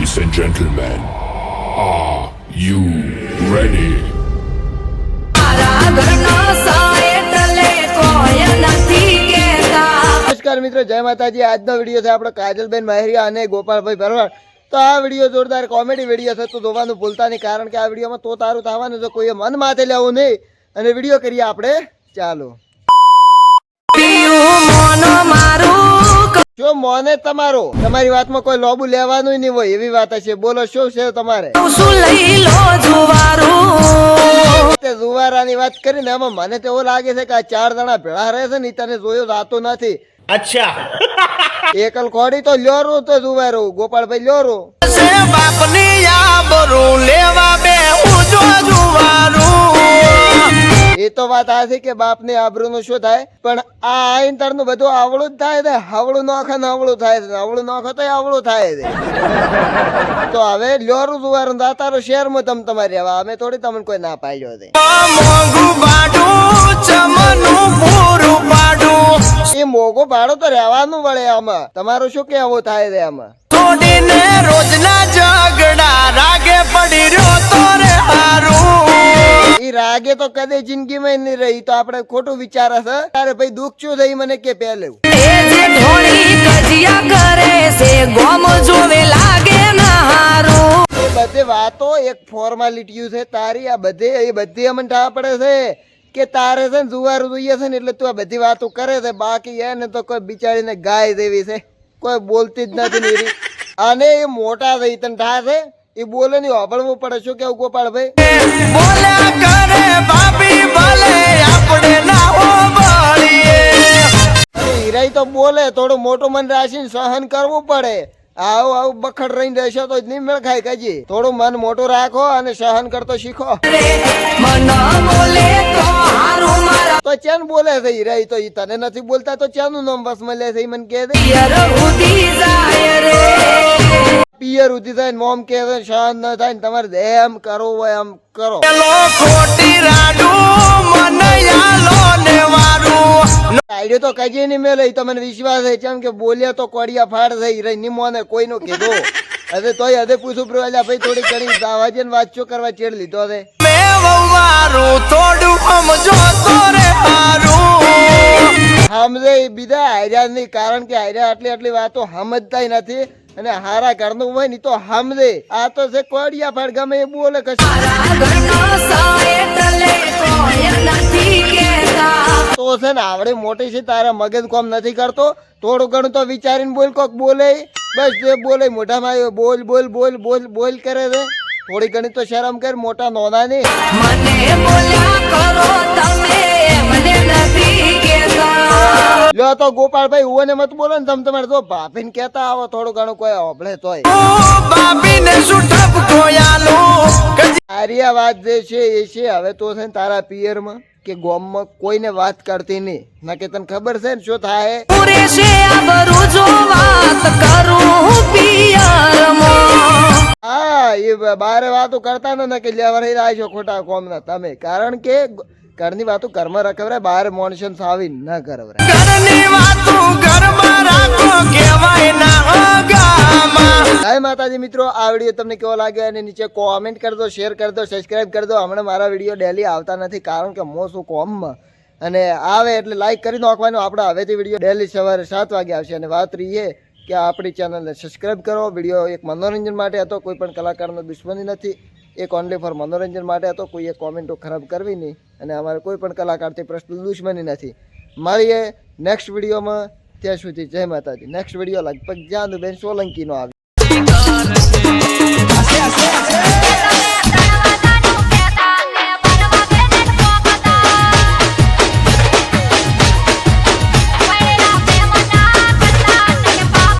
Ladies and gentlemen, are you ready? નમસ્કાર મિત્રો જય માતાજી. આજનો વીડિયો છે આપણો કાજલબેન મહેરિયા અને ગોપાલભાઈ ભરવાડ. તો આ વીડિયો જોરદાર કોમેડી વીડિયો છે તો જોવાનું ભૂલતા નહીં કારણ કે આ વિડીયોમાં તો તારું થવાનું છે કોઈએ મન માથે લેવું નહીં. અને વીડિયો કરીએ આપણે ચાલો. જો મોને તમારો. તમારી વાતમાં કોઈ લોબુ લેવાનું નહીં હોય એવી વાત છે બોલો શું છે તમારે? શું લઈ લો જુવારું? જુવારાની વાત કરીને એમાં મને તો એવું લાગે છે કે આ ચાર જણા ભેળા રહે છે ને તને જોયો જાતો નથી. અચ્છા. એકલ ખોડી તો લ્યોરું તો જુવારું ગોપાલભાઈ લ્યોરું. બાપની આબરૂ લેવા બે હું જો જુવારું. તો વાત આ છે કે બાપને આબરૂનું શું થાય? પણ આ આઈન તારનું બધું આવડું જ થાય છે. હવળું નોખે ને હવળું થાય છે. હવળું નોખે તો આવડું થાય છે. તો હવે લ્યોરું જુવારું દાતારો શહેરમાં તમ તમારે રહેવા અમે થોડી તમને કોઈ ના પાડ્યો છે. એ મોઘું ભાડો તો રહેવાનું વળે આમાં. તમારું શું કેવું થાય છે આમાં? તોડીને રોજના ઝઘડા રાગે પડી રહ્યો તો રે હારું. ઈ રાગે તો કદે જિંદગીમાં નહીં રહી તો આપણે ખોટું વિચાર હશે તારે ભાઈ દુઃખ શું થઈ મને કે પહેલું. બધી વાતો એક ફોર્માલિટી છે તારી આ બધે એ બધી અમને ઠા પડે છે. કે તારે છે ને જુવારું જોઈએ છે ને એટલે તું આ બધી વાતો કરે છે. બાકી એને તો કોઈ બિચારીને ગાય દેવી છે. કોઈ બોલતી જ નથી અને એ મોટા થઈ તને ઠા છે? એ બોલે નહીં વાપરવું પડે. શું કેવું ગોપાળભાઈ? બોલ્યા કરે બાપી બોલે આપણે ના હો અને હીરાઈ તો બોલે થોડું મોટું મન રાખીને સહન કરવું પડે. આવું આવું બખડ રહીને રહેશો તો જ નહીં મેળ ખાય કજી. થોડું મન મોટું રાખો અને સહન કરતો શીખો. તો ચેન બોલે છે હીરાઈ? તો ઈ તને નથી બોલતા તો ચેનું નામ બસ મળે છે મને કહે દે. પિયર ઉધી થાય ને મોમ કે શાંત ન થાય ને તમારે એમ કરો હોય એમ કરો. ખોટી રાડું મને યાલો ને વારું આઈડિયો તો કજી નહીં મેલે તમને વિશ્વાસ છે. કેમ કે બોલ્યા તો કોડિયા ફાડ થઈ રહી. નિમો ને કોઈનો કીધો. અરે તોય હદે પૂછું પ્રવાજા ભાઈ થોડી ઘણી આવાજે ને વાતચો કરવા ચેડ લીધો થોડું સમજો બીજા હાર્યા નહીં કારણ કે હાર્યા આટલી આટલી વાતો સમજતા નથી. અને હારા ઘરનું હોય ને તો સમજે આ તો છે કોડિયા ફાડ ગમે એ બોલે તો છે ને આવડે મોટી છે, તારા મગજ કોમ નથી કરતો. થોડું ઘણું તો વિચારીને બોલ, કોક બોલે. બસ જે બોલે મોઢામાં આવ્યો, બોલ બોલ બોલ બોલ બોલ કરે છે. થોડી ઘણી તો શરમ કર, મોટા નોના ની મને બોલ્યા કરો તમે, મને નથી લ્યો તો ગોપાલભાઈ હું મત બોલો ને તમે તમારે તો ભાભીને કહેતા આવો થોડું ઘણું કોઈ હોભળે તોય. આર્યા વાત જે છે એ છે હવે તો છે ને તારા પિયરમાં કે ગોમમાં કોઈને વાત કરતી નહીં. ના કે તને ખબર છે ને શું થાય? પૂરે છે આબરૂ જો વાત કરું પિયરમાં. હા એ બારે વાતો કરતા ને કે લેવા રહી રહ્યા છો ખોટા કોમના તમે. કારણ કે ઘરની વાતો ઘરમાં રખવરાય બહાર મોનશન સાવી ન કરવરાય. ઘરની વાતો ઘરમાં રાખો કહેવાય ના જય માતાજી મિત્રો આ વીડિયો તમને કેવો લાગ્યો અને નીચે કોમેન્ટ કરી દો શેર કરી દો સબસ્ક્રાઇબ કરી દો. હમણાં મારા વીડિયો ડેલી આવતા નથી કારણ કે મો શું કોમમાં. અને આવે એટલે લાઈક કરી નાખવાનું. આપણે હવેથી વીડિયો ડેલી સવારે સાત વાગે આવશે. અને વાત રહી એ કે આપણી ચેનલને સબસ્ક્રાઇબ કરો. વીડિયો એક મનોરંજન માટે હતો કોઈ પણ કલાકારનો દુશ્મની નથી. એક ઓનલી ફોર મનોરંજન માટે હતો કોઈએ કોમેન્ટો ખરાબ કરવી નહીં અને અમારે કોઈ પણ કલાકારથી પ્રશ્ન દુશ્મની નથી. મળીએ નેક્સ્ટ વિડીયોમાં ત્યાં સુધી જય માતાજી. નેક્સ્ટ વીડિયો લગભગ જાનુબેન સોલંકીનો આવે.